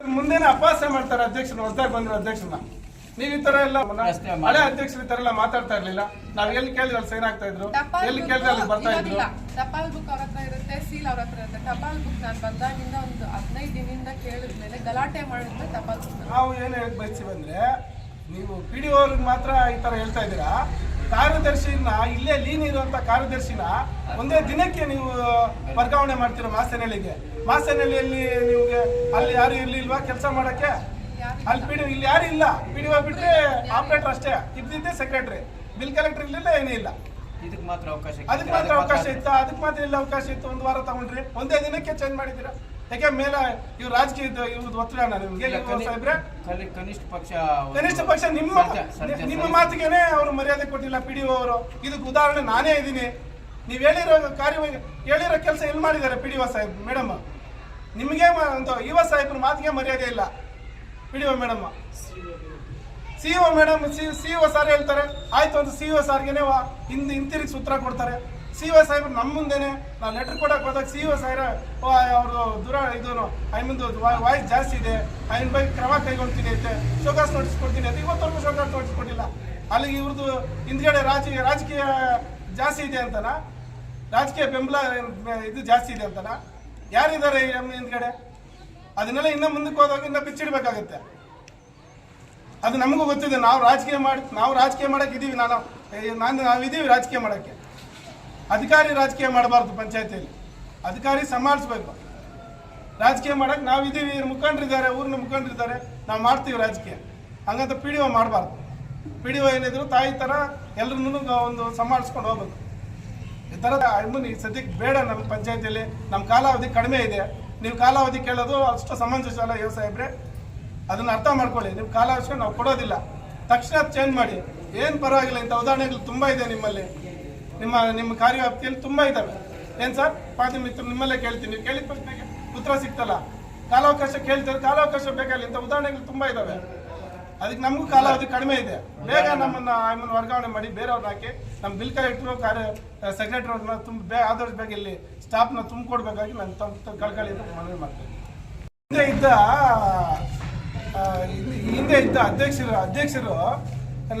ಮುಂದೆನೆ ಅಪಹಾಸ್ಯ ಮಾಡ್ತಾರೆ ಅಧ್ಯಕ್ಷರು ಹೊಸದಾಗಿ ಬಂದಿರೋ ಅಧ್ಯಕ್ಷರನ್ನ. ನೀವ್ ಈ ತರ ಎಲ್ಲ ಹಳೆ ಅಧ್ಯಕ್ಷರು ಈ ತರ ಎಲ್ಲ ಮಾತಾಡ್ತಾ ಇರ್ಲಿಲ್ಲ. ನಾವ್ ಎಲ್ಲಿ ಕೇಳಿದ್ರೆ ಅಲ್ಲಿ ಸೈನ್ ಆಗ್ತಾ ಇದ್ರು ಟಪಾಲ್ ಎಲ್ಲಿ ಕೇಳಿದ್ರೆ ಅಲ್ಲಿ ಬರ್ತಾ ಇದ್ರು. ಟಪಾಲ್ ಬುಕ್ ಅವ್ರ ಹತ್ರ ಇರುತ್ತೆ ಸೀಲ್ ಅವ್ರ ಹತ್ರ ಇರುತ್ತೆ. ಟಪಾಲ್ ಬುಕ್ ನಾನು ಬಂದಾಗಿಂದ ಒಂದು ಹದಿನೈದು ದಿನದಿಂದ ಕೇಳಿದ್ಮೇಲೆ ಗಲಾಟೆ ಮಾಡಿದ್ರೆ ಟಪಾಲ್ ಬುಕ್ ನಾವು ಏನು ಹೇಳಕ್ ಬಯಸಿ ಬಂದ್ರೆ ನೀವು ಪಿ ಡಿ ಅವ್ರಿಗೆ ಮಾತ್ರ ಈ ತರ ಹೇಳ್ತಾ ಇದ್ದೀರಾ? ಕಾರ್ಯದರ್ಶಿನ ಇಲ್ಲೇ ಲೀನ್ ಇರುವಂತ ಕಾರ್ಯದರ್ಶಿನ ಒಂದೇ ದಿನಕ್ಕೆ ನೀವು ವರ್ಗಾವಣೆ ಮಾಡ್ತೀರಾ ಮಾಸನಹಳ್ಳಿಗೆ ಮಾಸನಹಳ್ಳಿಯಲ್ಲಿ ನಿಮ್ಗೆ ಅಲ್ಲಿ ಯಾರು ಇರ್ಲಿಲ್ವಾ ಕೆಲಸ ಮಾಡಕ್ಕೆ? ಅಲ್ಲಿ ಪಿ ಡಿ ಇಲ್ಲಿ ಯಾರು ಇಲ್ಲ. ಪಿ ಡಿ ಬಿಟ್ರೆ ಆಪರೇಟರ್ ಅಷ್ಟೇ. ಇದ್ದಿದ್ದೆ ಸೆಕ್ರೆಟರಿ ಬಿಲ್ ಕಲೆಕ್ಟರ್ ಇರ್ಲಿಲ್ಲ ಏನೂ ಇಲ್ಲ. ಇದಕ್ಕೆ ಮಾತ್ರ ಅವಕಾಶ ಅದಕ್ಕೆ ಮಾತ್ರ ಅವಕಾಶ ಇತ್ತು. ಅದಕ್ಕೆ ಮಾತ್ರ ಇಲ್ಲ ಅವಕಾಶ ಇತ್ತು. ಒಂದು ವಾರ ತಗೊಂಡ್ರಿ. ಒಂದೇ ದಿನಕ್ಕೆ ಚೇಂಜ್ ಮಾಡಿದ್ದೀರಾ? ಯಾಕೆ ಮೇಲೆ ಇವ್ರು ರಾಜಕೀಯ ಇವ್ರದ್ದು ಒತ್ತಡ ನಿಮ್ಗೆ? ಸಾಹೇಬ್ರೆ? ಕನಿಷ್ಠ ಪಕ್ಷ ಕನಿಷ್ಠ ಪಕ್ಷ ನಿಮ್ಮ ನಿಮ್ಮ ಮಾತಿಗೆನೆ ಅವರು ಮರ್ಯಾದೆ ಕೊಟ್ಟಿಲ್ಲ ಪಿ ಡಿ ಅವರು. ಇದಕ್ಕೆ ಉದಾಹರಣೆ ನಾನೇ ಇದ್ದೀನಿ. ನೀವು ಹೇಳಿರೋ ಕಾರ್ಯ ಹೇಳಿರೋ ಕೆಲಸ ಎಲ್ಲಿ ಮಾಡಿದ್ದಾರೆ ಪಿ ಡಿ ಒ ಸಾಹೇಬ್ ಮೇಡಮ್? ನಿಮಗೆ ಒಂದು ಯುವ ಸಾಹೇಬ್ರ ಮಾತಿಗೆ ಮರ್ಯಾದೆ ಇಲ್ಲ. P D O madam. C O madam C C O sir ಹೇಳ್ತಾರೆ. ಆಯ್ತು ಅಂತ ಸಿ ಒ ಸಾರ್ಗೆನೆ ಹಿಂದೆ ಹಿಂತಿರುಗಿ ಸೂತ್ರ ಕೊಡ್ತಾರೆ. ಸಿ ಒ ಸಾಹೇಬ್ರು ನಮ್ಮ ಮುಂದೆನೆ ನಾನು ಲೆಟರ್ ಕೊಡಕ್ಕೆ ಹೋದಾಗ ಸಿ ಒ ಸಾಹೇಬ್ರ ಅವರು ದೂರ ಇದು ಮುಂದೆ ವಾಯ್ಸ್ ಜಾಸ್ತಿ ಇದೆ ಐನ್ ಬಗ್ಗೆ ಕ್ರಮ ಕೈಗೊಳ್ತೀನಿ ಅಂತೆ, ಶೋಕಾಸ್ ನೋಟಿಸ್ ಕೊಡ್ತೀನಿ ಅಂತ ಇವತ್ತವರೆಗೂ ಶೋಕಾಸ್ ನೋಟಿಸ್ ಕೊಟ್ಟಿಲ್ಲ ಅಲ್ಲಿಗೆ ಇವ್ರದ್ದು ಹಿಂದ್ಗಡೆ ರಾಜಕೀಯ ರಾಜಕೀಯ ಜಾಸ್ತಿ ಇದೆ ಅಂತನಾ? ರಾಜಕೀಯ ಬೆಂಬಲ ಇದು ಜಾಸ್ತಿ ಇದೆ ಅಂತನಾ? ಯಾರಿದ್ದಾರೆ ಹಿಂದ್ಗಡೆ? ಅದನ್ನೆಲ್ಲ ಇನ್ನೂ ಮುಂದಕ್ಕೆ ಹೋದಾಗ ಇನ್ನೂ ಬಿಚ್ಚಿಡ್ಬೇಕಾಗತ್ತೆ. ಅದು ನಮಗೂ ಗೊತ್ತಿದೆ, ನಾವು ರಾಜಕೀಯ ಮಾಡಿ, ನಾವು ರಾಜಕೀಯ ಮಾಡಕ್ಕೆ ಇದೀವಿ, ನಾನು ನಾನು ನಾವಿದ್ದೀವಿ ರಾಜಕೀಯ ಮಾಡಕ್ಕೆ. ಅಧಿಕಾರಿ ರಾಜಕೀಯ ಮಾಡಬಾರ್ದು ಪಂಚಾಯತಿಯಲ್ಲಿ. ಅಧಿಕಾರಿ ಸಂಭಾಳಿಸ್ಬೇಕು. ರಾಜಕೀಯ ಮಾಡಕ್ಕೆ ನಾವಿದ್ದೀವಿ ಮುಖಂಡರಿದ್ದಾರೆ ಊರಿನ ಮುಖಂಡರಿದ್ದಾರೆ ನಾವು ಮಾಡ್ತೀವಿ ರಾಜಕೀಯ. ಹಂಗಂತ ಪಿ ಡಿ ಒ ಮಾಡಬಾರ್ದು. ಪಿ ಡಿ ಒ ಏನಿದ್ರು ತಾಯಿ ಥರ ಎಲ್ಲರನ್ನೂ ಒಂದು ಸಂಭಾಳಿಸ್ಕೊಂಡು ಹೋಗ್ಬೇಕು. ಈ ಥರದ ಅಮ್ಮನ್ ಈ ಸದ್ಯಕ್ಕೆ ಬೇಡ ನಮ್ಮ ಪಂಚಾಯತಿಯಲ್ಲಿ. ನಮ್ಮ ಕಾಲಾವಧಿ ಕಡಿಮೆ ಇದೆ. ನೀವು ಕಾಲಾವಧಿ ಕೇಳೋದು ಅಷ್ಟು ಸಮಂಜಸ ಅಲ್ಲ ಯೋ ಸಾಹೇಬ್ರೆ. ಅದನ್ನ ಅರ್ಥ ಮಾಡ್ಕೊಳ್ಳಿ. ನೀವು ಕಾಲಾವಧಿ ನಾವು ಕೊಡೋದಿಲ್ಲ. ತಕ್ಷಣ ಚೇಂಜ್ ಮಾಡಿ. ಏನು ಪರವಾಗಿಲ್ಲ, ಇಂಥ ಉದಾಹರಣೆಗಳು ತುಂಬ ಇದೆ ನಿಮ್ಮಲ್ಲಿ. ನಿಮ್ಮ ನಿಮ್ಮ ಕಾರ್ಯವ್ಯಾಪ್ತಿಯಲ್ಲಿ ತುಂಬ ಇದ್ದಾವೆ ಏನು ಸರ್? ಪಾತಿ ಮಿತ್ರ, ನಿಮ್ಮಲ್ಲೇ ಕೇಳ್ತೀನಿ. ನೀವು ಕೇಳಿದ ಪ್ರಶ್ನೆಗೆ ಉತ್ತರ ಸಿಗ್ತಲ್ಲ. ಕಾಲಾವಕಾಶ ಕೇಳ್ತಾರೆ, ಕಾಲಾವಕಾಶ ಬೇಕಾಗಿಲ್ಲ. ಇಂಥ ಉದಾಹರಣೆಗಳು ತುಂಬ ಇದ್ದಾವೆ ಅದಕ್ಕೆ ನಮಗೂ ಕಾಲಾವಧಿ ಕಡಿಮೆ ಇದೆ. ಬೇಗ ನಮ್ಮನ್ನ ಆಮೇಲೆ ವರ್ಗಾವಣೆ ಮಾಡಿ ಬೇರೆಯವ್ರನ್ನ ಹಾಕಿ, ನಮ್ಮ ಬಿಲ್ ಕಲೆಕ್ಟ್ರು, ಕಾರ್ಯ ಸೆಕ್ರೆಟರಿ ಅವ್ರನ್ನ ತುಂಬ ಬೇ ಆದಷ್ಟು ಬೇಗ ಇಲ್ಲಿ ಸ್ಟಾಫ್ನ ತುಂಬಿಕೊಡ್ಬೇಕಾಗಿ ನಾನು ತಮ್ಮ ಅಂತ ಮನವಿ ಮಾಡ್ತೇನೆ. ಹಿಂದೆ ಇದ್ದ ಹಿಂದೆ ಇದ್ದ ಅಧ್ಯಕ್ಷರು ಅಧ್ಯಕ್ಷರು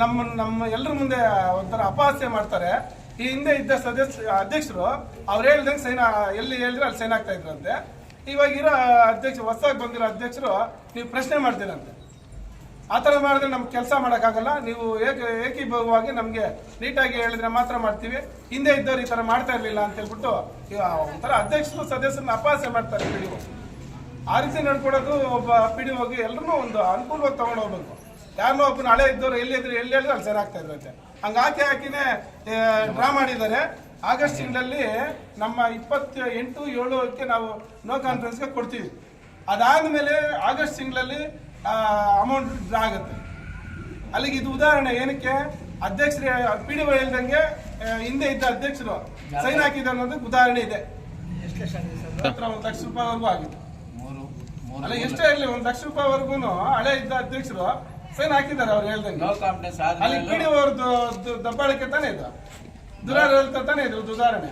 ನಮ್ಮ ನಮ್ಮ ಎಲ್ಲರ ಮುಂದೆ ಒಂಥರ ಅಪಹಾಸ್ಯ ಮಾಡ್ತಾರೆ. ಈ ಹಿಂದೆ ಇದ್ದ ಸದಸ್ಯ, ಅಧ್ಯಕ್ಷರು ಅವ್ರು ಹೇಳ್ದಂಗೆ ಸೈನ್, ಎಲ್ಲಿ ಹೇಳಿದ್ರೆ ಅಲ್ಲಿ ಸೈನ್ ಆಗ್ತಾ ಇದ್ರಂತೆ. ಇವಾಗ ಇರೋ ಅಧ್ಯಕ್ಷ, ಹೊಸದಾಗಿ ಬಂದಿರೋ ಅಧ್ಯಕ್ಷರು ನೀವು ಪ್ರಶ್ನೆ ಮಾಡ್ತೀರಂತೆ. ಆ ಥರ ಮಾಡಿದ್ರೆ ನಮ್ಗೆ ಕೆಲಸ ಮಾಡೋಕ್ಕಾಗಲ್ಲ. ನೀವು ಏಕ ಏಕೀಭವಾಗಿ ನಮಗೆ ನೀಟಾಗಿ ಹೇಳಿದ್ರೆ ಮಾತ್ರ ಮಾಡ್ತೀವಿ. ಹಿಂದೆ ಇದ್ದವ್ರು ಈ ಥರ ಮಾಡ್ತಾ ಇರಲಿಲ್ಲ ಅಂತ ಹೇಳ್ಬಿಟ್ಟು ಒಂಥರ ಅಧ್ಯಕ್ಷರು, ಸದಸ್ಯರನ್ನ ಅಪಹಾಸ್ಯ ಮಾಡ್ತಾರೆ ಪಿ ಡಿ ಆ ರೀತಿ ನಡ್ಕೊಡೋದು ಒಬ್ಬ ಪಿ ಡಿ ಹೋಗಿ ಎಲ್ಲರೂ ಒಂದು ಅನುಕೂಲವಾಗಿ ತೊಗೊಂಡು ಹೋಗ್ಬೇಕು. ಯಾರನ್ನೋ ಒಬ್ಬನ ಹಳೆ ಇದ್ದವರು ಎಲ್ಲಿ ಇದ್ರು ಎಲ್ಲಿ ಹೇಳಿದ್ರು ಅಲ್ಲಿ ಸರಿ ಆಗ್ತಾ ಇರುತ್ತೆ. ಹಂಗೆ ಹಾಕಿ ಹಾಕಿನೇ ಡ್ರಾ ಮಾಡಿದ್ದಾರೆ. ಆಗಸ್ಟ್ ತಿಂಗಳಲ್ಲಿ ನಮ್ಮ ಇಪ್ಪತ್ತ ಎಂಟು ಏಳುಕ್ಕೆ ನಾವು ನೋ ಕಾನ್ಫರೆನ್ಸ್ಗೆ ಕೊಡ್ತೀವಿ. ಅದಾದಮೇಲೆ ಆಗಸ್ಟ್ ತಿಂಗಳಲ್ಲಿ ಅಮೌಂಟ್ ಡ್ರಾ ಆಗುತ್ತೆ. ಅಲ್ಲಿಗೆ ಇದು ಉದಾಹರಣೆ ಏನಕ್ಕೆ? ಅಧ್ಯಕ್ಷರು ಪಿ ಡಿ ಹೇಳ್ದಂಗೆ ಆ, ಹಿಂದೆ ಇದ್ದ ಅಧ್ಯಕ್ಷರು ಸೈನ್ ಹಾಕಿದ ಅನ್ನೋದಕ್ಕೆ ಉದಾಹರಣೆ ಇದೆ. ಹತ್ರ ಒಂದು ಲಕ್ಷ ರೂಪಾಯಿವರೆಗೂ ಆಗಿದೆ ಅಲ್ಲ ಎಷ್ಟೇ ಇರಲಿ ಒಂದು ಲಕ್ಷ ರೂಪಾಯಿವರೆಗೂ ಹಳೆ ಇದ್ದ ಅಧ್ಯಕ್ಷರು ಸೈನ್ ಹಾಕಿದ್ದಾರೆ ಅವ್ರು ಹೇಳ್ದಂಗೆ. ನೋ ಕಾನ್ಫಿಡೆನ್ಸ್ ಅಲ್ಲಿ ಆದ್ಮೇಲೆ ಅವ್ರದ್ದು ದಬ್ಬಾಳಿಕೆ ತಾನೇ ಇದು? ದುರಾಡಳಿತ ತಾನೇ ಇದು ಉದಾಹರಣೆ?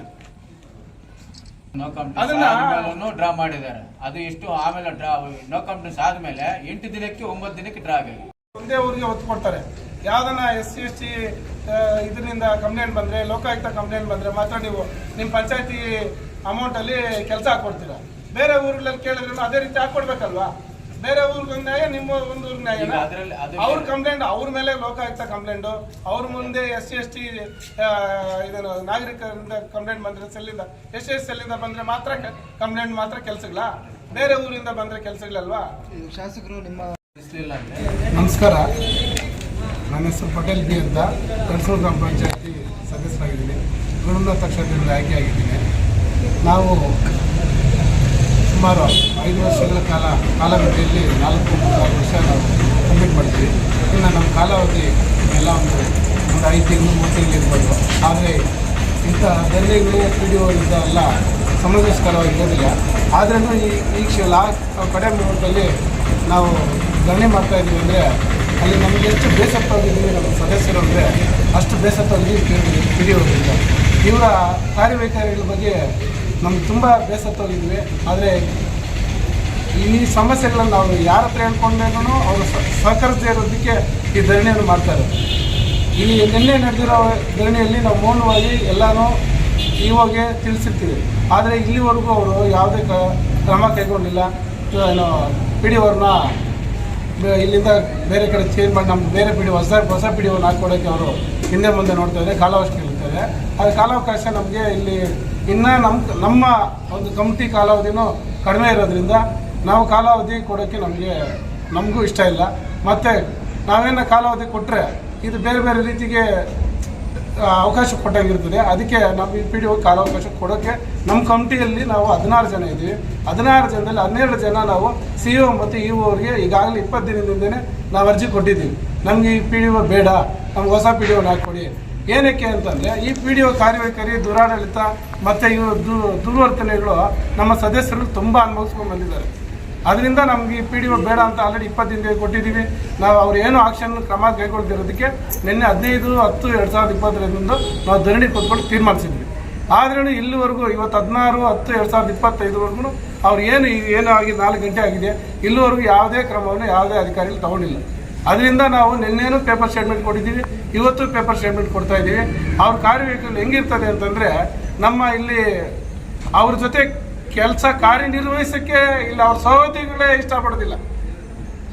ನೋ ಅದನ್ನ- ಆದ್ಮೇಲೂ ಡ್ರಾ ಮಾಡಿದ್ದಾರೆ. ಅದು ಎಷ್ಟು ಆಮೇಲೆ ಡ್ರಾ ನೋ ಕಾನ್ಫಿಡೆನ್ಸ್ ಆದ್ಮೇಲೆ ಎಂಟು ದಿನಕ್ಕೆ ಒಂಬತ್ತು ದಿನಕ್ಕೆ ಡ್ರಾ ಆಗಿದೆ ಒಂದೇ ಊರಿಗೆ ಒತ್ತು ಕೊಡ್ತಾರೆ. ಯಾವ್ದನ್ನ ಎಸ್ ಸಿ ಎಸ್ ಟಿ ಇದರಿಂದ ಕಂಪ್ಲೇಂಟ್ ಬಂದ್ರೆ ಲೋಕಾಯುಕ್ತ ಕಂಪ್ಲೇಂಟ್ ಬಂದ್ರೆ ಮಾತ್ರ ನೀವು ನಿಮ್ಮ ಪಂಚಾಯತಿ ಅಮೌಂಟ್ ಅಲ್ಲಿ ಕೆಲಸ ಹಾಕೊಡ್ತೀರಾ ಬೇರೆ ಊರುಗಳಲ್ಲಿ ಕೇಳಿದ್ರು ಅದೇ ರೀತಿ ಹಾಕೊಡ್ಬೇಕಲ್ವಾ ಬೇರೆ ಊರಿಗೆ ನ್ಯಾಯ ನಿಮ್ಮ ಒಂದು ಊರಿಗೆ ನ್ಯಾಯ ಅವ್ರ ಕಂಪ್ಲೇಂಟ್ ಅವ್ರ ಮೇಲೆ ಲೋಕಾಯುಕ್ತ ಕಂಪ್ಲೇಂಟ್ ಅವ್ರ ಮುಂದೆ ಎಸ್ ಸಿ ಎಸ್ ಟಿ ಇದನ್ನು ನಾಗರಿಕರಿಂದ ಕಂಪ್ಲೇಂಟ್ ಬಂದ್ರೆ ಸೆಲ್ಲಿಂದ? ಎಸ್ ಎಸ್ ಸೆಲ್ಲಿಂದ ಬಂದ್ರೆ ಮಾತ್ರ ಕಂಪ್ಲೇಂಟ್ ಮಾತ್ರ ಕೆಲ್ಸಗಳ ಬೇರೆ ಊರಿಂದ ಬಂದ್ರೆ ಕೆಲಸಗಳಲ್ವಾ ಶಾಸಕರು ನಿಮ್ಮ ನಮಸ್ಕಾರ. ನನ್ನ ಹೆಸರು ಪಟೇಲ್ ಬಿ ಅಂತ ಕಣಸೂರು ಗ್ರಾಮ ಪಂಚಾಯತಿ ಸದಸ್ಯರಾಗಿದ್ದೀನಿ. ಗುಣೋನ್ನತ ಕ್ಷೇತ್ರದಲ್ಲಿ ಆಯ್ಕೆಯಾಗಿದ್ದೀನಿ. ನಾವು ಸುಮಾರು ಐದು ವರ್ಷಗಳ ಕಾಲ ಕಾಲಾವಧಿಯಲ್ಲಿ ನಾಲ್ಕು ಆರು ವರ್ಷ ನಾವು ಕಂಪ್ಲೀಟ್ ಮಾಡ್ತೀವಿ ಇನ್ನು ನಮ್ಮ ಕಾಲಾವಧಿ ಎಲ್ಲ ಒಂದು ಒಂದು ಐದು ತಿಂಗಳು, ಮೂರು ತಿಂಗಳು ಇರ್ಬೋದು. ಆದರೆ ಇಂಥ ಪಿಡಿಯೋ ಇದ್ದ ಎಲ್ಲ ಸಮಂಜಸ್ಕರವಾಗಿರೋದಿಲ್ಲ ಆದ್ರೂ ಈ ಈ ಕ್ಷ ಲಾ ಕಡೆ ಮುಹೂರ್ತದಲ್ಲಿ ನಾವು ಗಣನೆ ಮಾಡ್ತಾ ಇದ್ದೀವಿ ಅಂದರೆ ಅಲ್ಲಿ ನಮಗೆ ಎಷ್ಟು ಬೇಸತ್ತಾಗಿದ್ದೀವಿ ನಮ್ಮ ಸದಸ್ಯರು ಅಂದರೆ ಅಷ್ಟು ಬೇಸತ್ತವಾಗಿ ಒದಿಂದ ಇವರ ಕಾರ್ಯವೈಖರಿಗಳ ಬಗ್ಗೆ ನಮ್ಗೆ ತುಂಬ ಬೇಸತ್ತೋಗಿದ್ವಿ ಆದರೆ ಈ ಸಮಸ್ಯೆಗಳನ್ನು ನಾವು ಯಾರ ಹತ್ರ ಹೇಳ್ಕೊಂಡ್ರೂ ಅವರು ಸಹಕರಿಸದೇ ಇರೋದಕ್ಕೆ ಈ ಧರಣಿಯನ್ನು ಮಾಡ್ತಾರೆ. ಈ ನಿನ್ನೆ ನಡೆದಿರೋ ಧರಣಿಯಲ್ಲಿ ನಾವು ಮೌನವಾಗಿ ಎಲ್ಲನೂ ಇವಾಗೆ ತಿಳಿಸಿರ್ತೀವಿ. ಆದರೆ ಇಲ್ಲಿವರೆಗೂ ಅವರು ಯಾವುದೇ ಕ್ರಮ ಕೈಗೊಂಡಿಲ್ಲ. ಏನು ಪಿ ಡಿ ಅವ್ರನ್ನ ಇಲ್ಲಿಂದ ಬೇರೆ ಕಡೆ ಚೇಂಜ್ ಮಾಡಿ ನಮ್ಮ ಬೇರೆ ಪಿಡಿ, ಹೊಸ ಹೊಸ ಪಿ ಡಿ ಹಾಕ್ಕೊಡೋಕ್ಕೆ ಅವರು ಹಿಂದೆ ಮುಂದೆ ನೋಡ್ತಾ ಇದ್ದಾರೆ, ಕಾಲಾವಕಾಶ ಕೇಳ್ತಾರೆ ಅದು ಕಾಲಾವಕಾಶ ನಮಗೆ ಇಲ್ಲಿ ಇನ್ನು ನಮ್ಮ ನಮ್ಮ ಒಂದು ಕಮಿಟಿ ಕಾಲಾವಧಿನೂ ಕಡಿಮೆ ಇರೋದ್ರಿಂದ ನಾವು ಕಾಲಾವಧಿ ಕೊಡೋಕ್ಕೆ ನಮಗೆ ನಮಗೂ ಇಷ್ಟ ಇಲ್ಲ. ಮತ್ತು ನಾವೇನು ಕಾಲಾವಧಿ ಕೊಟ್ಟರೆ ಇದು ಬೇರೆ ಬೇರೆ ರೀತಿಗೆ ಅವಕಾಶ ಕೊಟ್ಟಾಗಿರ್ತದೆ. ಅದಕ್ಕೆ ನಾವು ಈ ಪಿ ಡಿ ಒ ಕಾಲಾವಕಾಶ ಕೊಡೋಕ್ಕೆ ನಮ್ಮ ಕಮಿಟಿಯಲ್ಲಿ ನಾವು ಹದಿನಾರು ಜನ ಇದ್ದೀವಿ. ಹದಿನಾರು ಜನದಲ್ಲಿ ಹನ್ನೆರಡು ಜನ ನಾವು ಸಿ ಇ ಒ ಮತ್ತು ಇ ಒರಿಗೆ ಈಗಾಗಲೇ ಇಪ್ಪತ್ತು ದಿನದಿಂದನೇ ನಾವು ಅರ್ಜಿ ಕೊಟ್ಟಿದ್ದೀವಿ. ನಮಗೆ ಈ ಪಿ ಡಿ ಒ ಬೇಡ. ನಮ್ಗೆ ಹೊಸ ಪಿ ಡಿ ಒನ ಹಾಕ್ಕೊಡಿ. ಏನಕ್ಕೆ ಅಂತಂದರೆ, ಈ ಪಿ ಡಿ ಒ ಕಾರ್ಯವೈಖರಿ ದುರಾಡಳಿತ ಮತ್ತು ಇವು ದುರ್ವರ್ತನೆಗಳು ನಮ್ಮ ಸದಸ್ಯರು ತುಂಬ ಅನುಭವಿಸ್ಕೊಂಡು ಬಂದಿದ್ದಾರೆ. ಅದರಿಂದ ನಮ್ಗೆ ಈ ಪಿ ಡಿ ಒ ಬೇಡ ಅಂತ ಆಲ್ರೆಡಿ ಇಪ್ಪತ್ತು ದಿನ ಕೊಟ್ಟಿದ್ದೀವಿ. ನಾವು ಅವ್ರು ಏನು ಆಕ್ಷನ್ ಕ್ರಮ ಕೈಗೊಳ್ತಿರೋದಕ್ಕೆ ನಿನ್ನೆ ಹದಿನೈದು, ಹತ್ತು, ಎರಡು ಸಾವಿರದ ಇಪ್ಪತ್ತರಿಂದ ನಾವು ಧರಣಿ ಕೂತ್ಕೊಂಡು ತೀರ್ಮಾನಿಸಿದ್ವಿ ಆದ್ರೂ ಇಲ್ಲಿವರೆಗೂ ಇವತ್ತು ಹದಿನಾರು, ಹತ್ತು, ಎರಡು ಸಾವಿರದ ಇಪ್ಪತ್ತೈದರವರೆಗೂ ಅವ್ರು ಏನು ಏನು ಆಗಿ ನಾಲ್ಕು ಗಂಟೆ ಆಗಿದೆ, ಇಲ್ಲಿವರೆಗೂ ಯಾವುದೇ ಕ್ರಮವನ್ನು ಯಾವುದೇ ಅಧಿಕಾರಿಗಳು ತಗೊಂಡಿಲ್ಲ. ಅದರಿಂದ ನಾವು ನಿನ್ನೇನು ಪೇಪರ್ ಸ್ಟೇಟ್ಮೆಂಟ್ ಕೊಟ್ಟಿದ್ದೀವಿ, ಇವತ್ತು ಪೇಪರ್ ಸ್ಟೇಟ್ಮೆಂಟ್ ಕೊಡ್ತಾ ಇದ್ದೀವಿ. ಅವ್ರ ಕಾರ್ಯವೈಖರಿ ಹೆಂಗಿರ್ತದೆ ಅಂತಂದರೆ, ನಮ್ಮ ಇಲ್ಲಿ ಅವ್ರ ಜೊತೆ ಕೆಲಸ ಕಾರ್ಯನಿರ್ವಹಿಸೋಕ್ಕೆ ಇಲ್ಲ, ಅವ್ರ ಸಹೋದ್ಯೋಗಿಗಳೇ ಇಷ್ಟಪಡೋದಿಲ್ಲ.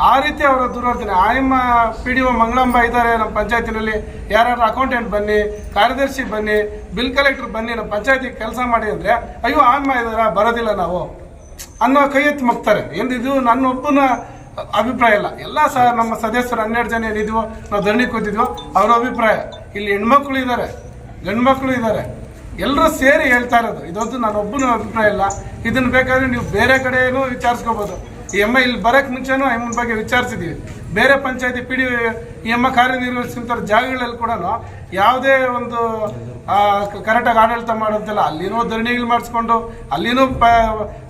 ಆ ರೀತಿ ಅವರ ದುರ್ವರ್ತನೆ. ಆಯಮ್ಮ ಪಿ ಡಿ ಒ ಮಂಗಳಂಬ ಇದ್ದಾರೆ ನಮ್ಮ ಪಂಚಾಯತಿನಲ್ಲಿ ಯಾರು ಅಕೌಂಟೆಂಟ್ ಬನ್ನಿ, ಕಾರ್ಯದರ್ಶಿ ಬನ್ನಿ ಬಿಲ್ ಕಲೆಕ್ಟರ್ ಬನ್ನಿ, ನಮ್ಮ ಪಂಚಾಯತಿಗೆ ಕೆಲಸ ಮಾಡಿ ಅಂದರೆ, ಅಯ್ಯೋ ಆಯಮ್ಮ ಇದ್ದಾರಾ, ಬರೋದಿಲ್ಲ ನಾವು. ಅನ್ನೋ ಕೈ ಎತ್ತಿ ಮುಗ್ತಾರೆ. ಎಂದು ಇದು ನನ್ನ ಅಭಿಪ್ರಾಯ ಇಲ್ಲ. ಎಲ್ಲ ಸ ನಮ್ಮ ಸದಸ್ಯರು ಹನ್ನೆರಡು ಜನ ಏನಿದ್ವೋ, ನಾವು ಧರಣಿ ಕೂತಿದ್ವೋ, ಅವರ ಅಭಿಪ್ರಾಯ. ಇಲ್ಲಿ ಹೆಣ್ಮಕ್ಳು ಇದ್ದಾರೆ ಗಂಡು ಮಕ್ಕಳು ಇದ್ದಾರೆ ಎಲ್ಲರೂ ಸೇರಿ ಹೇಳ್ತಾ ಇರೋದು. ಇದೊಂದು ನಾನು ಒಬ್ಬನ ಅಭಿಪ್ರಾಯ ಇಲ್ಲ. ಇದನ್ನು ಬೇಕಾದ್ರೆ ನೀವು ಬೇರೆ ಕಡೆಯೂ ವಿಚಾರಿಸ್ಕೋಬೋದು. ಈ ಎಮ್ಮ ಇಲ್ಲಿ ಬರೋಕ್ಕೆ ಮುಂಚೆನೂ ಎಮ್ಮನ ಬಗ್ಗೆ ವಿಚಾರಿಸಿದ್ದೀವಿ ಬೇರೆ ಪಂಚಾಯತಿ ಪಿ ಡಿ ಈ ಎಮ್ಮ ಕಾರ್ಯನಿರ್ವಹಿಸಿದಂಥ ಜಾಗಗಳಲ್ಲಿ ಕೂಡ ಯಾವುದೇ ಒಂದು ಕರೆಕ್ಟಾಗಿ ಆಡಳಿತ ಮಾಡೋದಿಲ್ಲ ಅಲ್ಲಿನೂ ಧರಣಿಗಳು ಮಾಡಿಸ್ಕೊಂಡು, ಅಲ್ಲಿನೂ ಪ,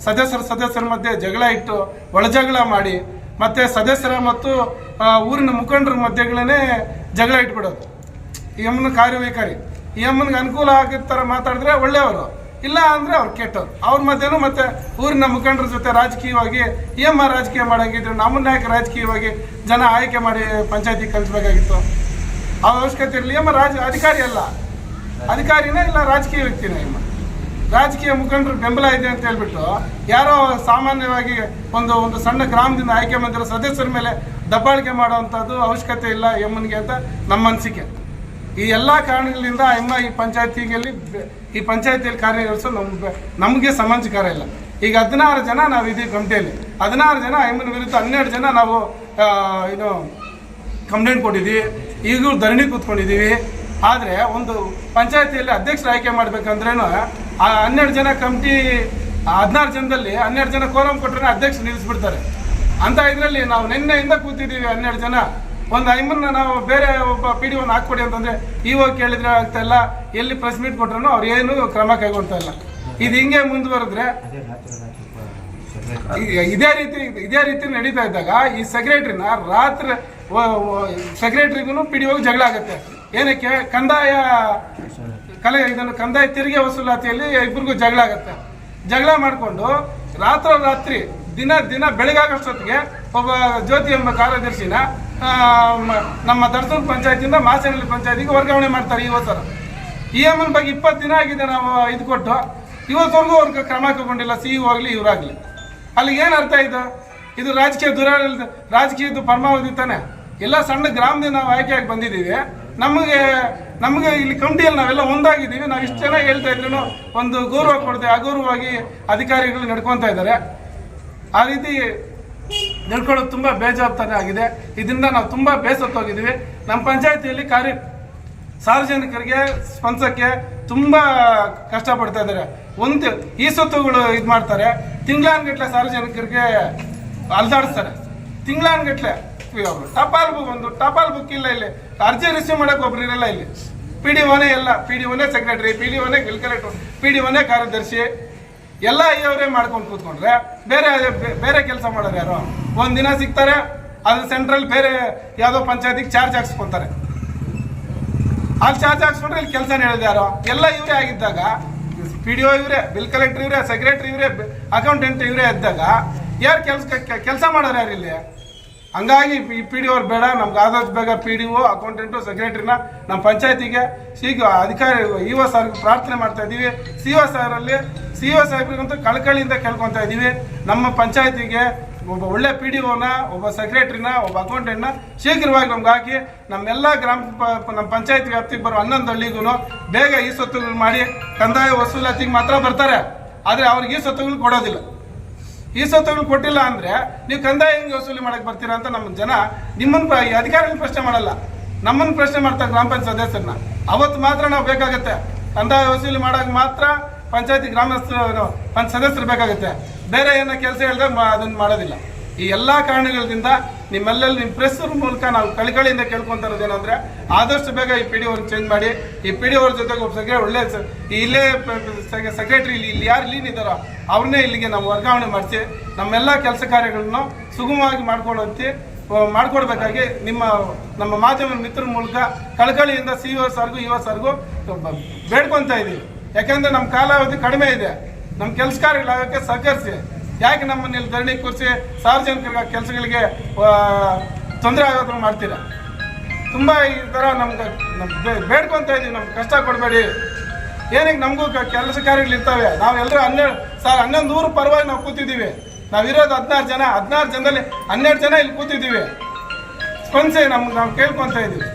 ಸದಸ್ಯರ ಸದಸ್ಯರ ಮಧ್ಯೆ ಜಗಳ ಇಟ್ಟು ಒಳಜಗಳ ಮಾಡಿ ಮತ್ತೆ ಸದಸ್ಯರ ಮತ್ತು ಊರಿನ ಮುಖಂಡರ ಮಧ್ಯಗಳೇ ಜಗಳ ಇಟ್ಬಿಡೋದು. ಈ ಅಮ್ಮನ ಕಾರ್ಯವೈಖರಿ. ಈ ಅಮ್ಮನಿಗೆ ಅನುಕೂಲ ಆಗಿರ್ತಾರೆ ಮಾತಾಡಿದ್ರೆ ಒಳ್ಳೆಯವರು. ಇಲ್ಲ ಅಂದರೆ ಅವ್ರು ಕೆಟ್ಟವ್ರು. ಅವ್ರ ಮಧ್ಯನೂ ಮತ್ತೆ ಊರಿನ ಮುಖಂಡರ ಜೊತೆ ರಾಜಕೀಯವಾಗಿ, ಈ ಅಮ್ಮ ರಾಜಕೀಯ ಮಾಡೋಂಗಿದ್ರು ನಮ್ಮನ್ನ ಯಾಕೆ ರಾಜಕೀಯವಾಗಿ ಜನ ಆಯ್ಕೆ ಮಾಡಿ ಪಂಚಾಯತಿ ಕಲಿಸ್ಬೇಕಾಗಿತ್ತು? ಆ ಅವಶ್ಯಕತೆ ಇರಲಿ. ಅಮ್ಮ ರಾಜ ಅಧಿಕಾರಿ ಅಲ್ಲ. ಅಧಿಕಾರಿನೇ ಇಲ್ಲ, ರಾಜಕೀಯ ವ್ಯಕ್ತಿನೇ ಅಮ್ಮ. ರಾಜಕೀಯ ಮುಖಂಡರು ಬೆಂಬಲ ಇದೆ ಅಂತ ಹೇಳ್ಬಿಟ್ಟು ಯಾರೋ ಸಾಮಾನ್ಯವಾಗಿ ಒಂದು ಒಂದು ಸಣ್ಣ ಗ್ರಾಮದಿಂದ ಆಯ್ಕೆ ಮಾಡಿರೋ ಸದಸ್ಯರ ಮೇಲೆ ದಬ್ಬಾಳಿಕೆ ಮಾಡುವಂಥದ್ದು ಅವಶ್ಯಕತೆ ಇಲ್ಲ ಎಮ್ಮನಿಗೆ ಅಂತ ನಮ್ಮ ಅನಿಸಿಕೆ. ಈ ಎಲ್ಲ ಕಾರಣಗಳಿಂದ ಎಮ್ಮ ಈ ಪಂಚಾಯತಿಯಲ್ಲಿ ಈ ಪಂಚಾಯತಿಯಲ್ಲಿ ಕಾರ್ಯನಿರ್ವಹಿಸೋದು ನಮ್ಗೆ ನಮಗೆ ಸಮಾಜಕಾರ ಇಲ್ಲ. ಈಗ ಹದಿನಾರು ಜನ ನಾವು ಇದೀವಿ ಕಮಿಟಿಯಲ್ಲಿ ಹದಿನಾರು ಜನ ಎಮ್ಮನ ವಿರುದ್ಧ ಹನ್ನೆರಡು ಜನ ನಾವು ಏನು, ಕಂಪ್ಲೇಂಟ್ ಕೊಟ್ಟಿದ್ದೀವಿ. ಈಗಲೂ ಧರಣಿ ಕೂತ್ಕೊಂಡಿದ್ದೀವಿ. ಆದರೆ ಒಂದು ಪಂಚಾಯತಿಯಲ್ಲಿ ಅಧ್ಯಕ್ಷರ ಆಯ್ಕೆ ಮಾಡಬೇಕಂದ್ರೇನು ಆ ಹನ್ನೆರಡು ಜನ ಕಮಿಟಿ ಹದಿನಾರು ಜನದಲ್ಲಿ ಹನ್ನೆರಡು ಜನ ಕೋರಂ ಕೊಟ್ಟರೆ ಅಧ್ಯಕ್ಷ ನಿಲ್ಲಿಸ್ಬಿಡ್ತಾರೆ. ಅಂತ ಇದರಲ್ಲಿ ನಾವು ನಿನ್ನೆಯಿಂದ ಕೂತಿದ್ದೀವಿ ಹನ್ನೆರಡು ಜನ. ಒಂದು ಐಮನ್ನ ನಾವು ಬೇರೆ ಒಬ್ಬ ಪಿ ಡಿ ಒನ್ ಹಾಕ್ಕೊಡಿ ಅಂತಂದ್ರೆ ಇವಾಗ ಕೇಳಿದ್ರೆ ಆಗ್ತಾ ಇಲ್ಲ ಎಲ್ಲಿ ಪ್ರೆಸ್ ಮೀಟ್ ಕೊಟ್ರು ಅವ್ರು ಏನು ಕ್ರಮ ಕೈಗೊಳ್ತಾ ಇಲ್ಲ. ಇದು ಹಿಂಗೆ ಮುಂದುವರೆದ್ರೆ ಇದೇ ರೀತಿ ಇದೇ ರೀತಿ ನಡೀತಾ ಇದ್ದಾಗ ಈ ಸೆಕ್ರೆಟ್ರಿನ ರಾತ್ರಿ ಸೆಕ್ರೆಟ್ರಿಗೂ ಪಿ ಡಿ ಜಗಳ ಆಗುತ್ತೆ. ಏನಕ್ಕೆ? ಕಂದಾಯ ಕಲೆ, ಇದನ್ನು ಕಂದಾಯ ತೆರಿಗೆ ವಸೂಲಾತಿಯಲ್ಲಿ ಇಬ್ಬರಿಗೂ ಜಗಳ ಆಗುತ್ತೆ. ಜಗಳ ಮಾಡಿಕೊಂಡು ರಾತ್ರೋರಾತ್ರಿ ದಿನ ದಿನ ಬೆಳಗಾಗೋಷ್ಟೊತ್ತಿಗೆ ಒಬ್ಬ ಜ್ಯೋತಿ ಎಂಬ ಕಾರ್ಯದರ್ಶಿನ ನಮ್ಮ ದರ್ಶನ ಪಂಚಾಯತಿಯಿಂದ ಮಾಸನಹಳ್ಳಿ ಪಂಚಾಯತಿಗೆ ವರ್ಗಾವಣೆ ಮಾಡ್ತಾರೆ ಇವತ್ತರ ಇ ಎಂ ಬಗ್ಗೆ ಇಪ್ಪತ್ತು ದಿನ ಆಗಿದೆ ನಾವು ಇದು ಕೊಟ್ಟು. ಇವತ್ತವರೆಗೂ ಅವ್ರಿಗೆ ಕ್ರಮ ತಗೊಂಡಿಲ್ಲ ಸಿ ಆಗಲಿ ಇವರಾಗಲಿ ಅಲ್ಲಿ ಏನು ಅರ್ಥ ಇದು ಇದು ರಾಜಕೀಯ ದುರಾಡಳಿತ, ರಾಜಕೀಯದ್ದು ಪರಮಾವಧಿ ತಾನೆ. ಎಲ್ಲ ಸಣ್ಣ ಗ್ರಾಮದಿಂದ ನಾವು ಆಯ್ಕೆಯಾಗಿ ಬಂದಿದ್ದೀವಿ. ನಮಗೆ ನಮಗೆ ಇಲ್ಲಿ ಕಮಿಟಿಯಲ್ಲಿ ನಾವೆಲ್ಲ ಒಂದಾಗಿದ್ದೀವಿ. ನಾವು ಇಷ್ಟು ಜನ ಹೇಳ್ತಾ ಇದ್ರು ಒಂದು ಗೌರವ ಕೊಡದೆ ಅಗೌರವವಾಗಿ ಅಧಿಕಾರಿಗಳು ನಡ್ಕೊತಾ ಇದ್ದಾರೆ. ಆ ರೀತಿ ನಡ್ಕೊಳ್ಳೋದು ತುಂಬ ಬೇಜವಾಬ್ದಾರಿ ಆಗಿದೆ. ಇದರಿಂದ ನಾವು ತುಂಬ ಬೇಸತ್ತೋಗಿದ್ದೀವಿ. ನಮ್ಮ ಪಂಚಾಯತಿಯಲ್ಲಿ ಕಾರ್ಯ, ಸಾರ್ವಜನಿಕರಿಗೆ, ಸ್ಪಂದಿಸೋಕ್ಕೆ ತುಂಬ ಕಷ್ಟಪಡ್ತಾ ಇದ್ದಾರೆ. ಒಂದು, ಈ ಸೊತ್ತುಗಳು ಇದು ಮಾಡ್ತಾರೆ ತಿಂಗಳಾನ್ಗಟ್ಲೆ ಸಾರ್ವಜನಿಕರಿಗೆ ಅಲ್ದಾಡಿಸ್ತಾರೆ. ತಿಂಗಳಾನ್ಗಟ್ಲೆ ಟಪಾಲ್ ಬುಕ್ ಒಂದು ಟಪಾಲ್ ಬುಕ್ ಇಲ್ಲ ಇಲ್ಲಿ. ಅರ್ಜಿ ರಿಸೀವ್ ಮಾಡಕ್ಕೆ ಒಬ್ರು ಇರಲ್ಲ ಇಲ್ಲಿ. ಪಿ ಡಿ ಒನೇ ಎಲ್ಲ ಪಿ ಡಿ ಒನೇ ಸೆಕ್ರೆಟರಿ ಪಿ ಡಿ ಒನೇ ಕಲೆಕ್ಟರ್ ಪಿ ಡಿ ಒನೇ ಕಾರ್ಯದರ್ಶಿ. ಎಲ್ಲ ಇವರೇ ಮಾಡ್ಕೊಂಡು ಕೂತ್ಕೊಂಡ್ರೆ ಬೇರೆ ಬೇರೆ ಕೆಲಸ ಮಾಡೋರು ಯಾರು? ಒಂದ್ ದಿನ ಸಿಗ್ತಾರೆ ಅದು ಸೆಂಟ್ರಲ್ ಬೇರೆ ಯಾವುದೋ ಪಂಚಾಯತಿಗೆ ಚಾರ್ಜ್ ಹಾಕ್ಸ್ಕೊತಾರೆ. ಅಲ್ಲಿ ಚಾರ್ಜ್ ಹಾಕ್ಸ್ಕೊಂಡ್ರೆ ಇಲ್ಲಿ ಕೆಲಸ ಯಾರು? ಎಲ್ಲ ಇವರೇ ಆಗಿದ್ದಾಗ ಪಿ ಡಿ ಒ ಇವರೇ ಬಿಲ್ ಕಲೆಕ್ಟರ್ ಇವರೇ ಸೆಕ್ರೆಟರಿ ಇವರೇ ಅಕೌಂಟೆಂಟ್ ಇವರೇ ಇದ್ದಾಗ, ಯಾರು ಕೆಲಸ ಕೆಲಸ ಮಾಡೋರು ಯಾರು ಇಲ್ಲಿ? ಹಂಗಾಗಿ ಈ ಪಿ ಡಿ ಅವ್ರು ಬೇಡ, ನಮ್ಗೆ ಆದಷ್ಟು ಬೇಗ ಪಿ ಡಿ ಒ ಅಕೌಂಟೆಂಟು ಸೆಕ್ರೆಟ್ರಿನ ನಮ್ಮ ಪಂಚಾಯತಿಗೆ ಶೀಘ್ರ ಅಧಿಕಾರಿ, ಇ ಒ ಸರ್ಗೆ ಪ್ರಾರ್ಥನೆ ಮಾಡ್ತಾ ಇದ್ದೀವಿ ಸಿ ಒ ಸಾರಲ್ಲಿ, ಸಿ ಒ ಸಾಹೇಬ್ರಿಗಂತೂ ಕಳಕಳಿಯಿಂದ ಕೇಳ್ಕೊತಾ ಇದ್ದೀವಿ ನಮ್ಮ ಪಂಚಾಯತಿಗೆ ಒಬ್ಬ ಒಳ್ಳೆ ಪಿ ಡಿ ಒನ ಒಬ್ಬ ಸೆಕ್ರೆಟ್ರಿನ ಒಬ್ಬ ಅಕೌಂಟೆಂಟ್ನ ಶೀಘ್ರವಾಗಿ ನಮ್ಗೆ ಹಾಕಿ, ನಮ್ಮೆಲ್ಲ ಗ್ರಾಮ ನಮ್ಮ ಪಂಚಾಯತ್ ವ್ಯಾಪ್ತಿಗೆ ಬರೋ ಹನ್ನೊಂದು ಹಳ್ಳಿಗೂ ಬೇಗ ಈ ಸೊತ್ತುಗಳು ಮಾಡಿ, ಕಂದಾಯ ವಸೂಲಾತಿಗೆ ಮಾತ್ರ ಬರ್ತಾರೆ. ಆದರೆ ಅವ್ರಿಗೆ ಈ ಸ್ವತ್ತುಗಳು ಕೊಡೋದಿಲ್ಲ. ಈ ಸೌತಗಳು ಕೊಟ್ಟಿಲ್ಲ ಅಂದ್ರೆ ನೀವು ಕಂದಾಯ ಹೆಂಗೆ ವಸೂಲಿ ಮಾಡಕ್ ಬರ್ತೀರಾ ಅಂತ ನಮ್ಮ ಜನ ನಿಮ್ಮನ್ನು ಅಧಿಕಾರಿಗಳ ಪ್ರಶ್ನೆ ಮಾಡಲ್ಲ. ನಮ್ಮನ್ನು ಪ್ರಶ್ನೆ ಮಾಡ್ತಾರೆ ಗ್ರಾಮ ಪಂಚಾಯತ್ ಸದಸ್ಯರನ್ನ. ಅವತ್ತು ಮಾತ್ರ ನಾವು ಬೇಕಾಗುತ್ತೆ. ಕಂದಾಯ ವಸೂಲಿ ಮಾಡೋಕೆ ಮಾತ್ರ ಪಂಚಾಯತಿ ಗ್ರಾಮಸ್ಥರು ಪಂಚ ಸದಸ್ಯರು ಬೇಕಾಗುತ್ತೆ. ಬೇರೆ ಏನೋ ಕೆಲಸ ಹೇಳಿದ್ರೆ ಅದನ್ನು ಮಾಡೋದಿಲ್ಲ. ಈ ಎಲ್ಲ ಕಾರಣಗಳಿಂದ ನಿಮ್ಮೆಲ್ಲಲ್ಲಿ ನಿಮ್ಮ ಪ್ರೆಸ್ ಮೂಲಕ ನಾವು ಕಳಿಕಳಿಯಿಂದ ಕೇಳ್ಕೊಂತ ಇರೋದೇನಂದ್ರೆ ಆದಷ್ಟು ಬೇಗ ಈ ಪಿ ಡಿ ಅವ್ರನ್ನ ಚೇಂಜ್ ಮಾಡಿ. ಈ ಪಿ ಡಿ ಅವ್ರ ಜೊತೆಗೆ ಒಬ್ಬ ಸೆಕ್ರೆ ಒಳ್ಳೆ ಇಲ್ಲೇ ಸೆಕ್ರೆಟರಿ ಇಲ್ಲಿ ಇಲ್ಲಿ ಯಾರು ಲೀನ್ ಇದ್ದಾರೋ ಅವ್ರನ್ನೇ ಇಲ್ಲಿಗೆ ನಾವು ವರ್ಗಾವಣೆ ಮಾಡಿಸಿ, ನಮ್ಮೆಲ್ಲ ಕೆಲಸ ಕಾರ್ಯಗಳನ್ನು ಸುಗಮವಾಗಿ ಮಾಡ್ಕೊಳ್ಳೋಂತಿ ಮಾಡ್ಕೊಡ್ಬೇಕಾಗಿ ನಿಮ್ಮ, ನಮ್ಮ ಮಾಧ್ಯಮ ಮಿತ್ರರ ಮೂಲಕ ಕಳಕಳಿಯಿಂದ ಸಿ ಒ ಸರ್ಗೂ ಇ ಒ ಸರ್ಗೂ ಬೇಡ್ಕೊತಾ ಇದೀವಿ. ಯಾಕಂದ್ರೆ ನಮ್ಮ ಕಾಲಾವಧಿ ಕಡಿಮೆ ಇದೆ. ನಮ್ಮ ಕೆಲಸ ಕಾರ್ಯಗಳಾಗಕ್ಕೆ ಸಹಕರಿಸಿ. ಯಾಕೆ ನಮ್ಮನ್ನ ಇಲ್ಲಿ ಧರಣಿ ಕೂರಿಸಿ ಸಾರ್ವಜನಿಕರ ಕೆಲಸಗಳಿಗೆ ತೊಂದರೆ ಆಗೋದ್ರು ಮಾಡ್ತೀರಾ? ತುಂಬಾ ಈ ತರ ನಮ್ಗೆ, ನಮ್ ಇದ್ದೀವಿ ಬೇಡ್ಕೊಂತ ಇದೀವಿ, ನಮ್ಗೆ ಕಷ್ಟ ಕೊಡಬೇಡಿ ಏನಕ್ಕೆ ನಮಗೂ ಕೆಲಸ ಕಾರ್ಯಗಳು ಇರ್ತವೆ? ನಾವೆಲ್ಲರೂ ಹನ್ನೆರಡು ಸರ್ ಹನ್ನೊಂದು ನೂರು ಪರವಾಗಿ ನಾವು ಕೂತಿದ್ದೀವಿ. ನಾವಿರೋದು ಹದಿನಾರು ಜನ, ಹದಿನಾರು ಜನದಲ್ಲಿ ಹನ್ನೆರಡು ಜನ ಇಲ್ಲಿ ಕೂತಿದ್ದೀವಿ. ಸ್ಪಂದಿಸಿ ನಮ್ಗೆ, ನಾವು ಕೇಳ್ಕೊತ ಇದೀವಿ.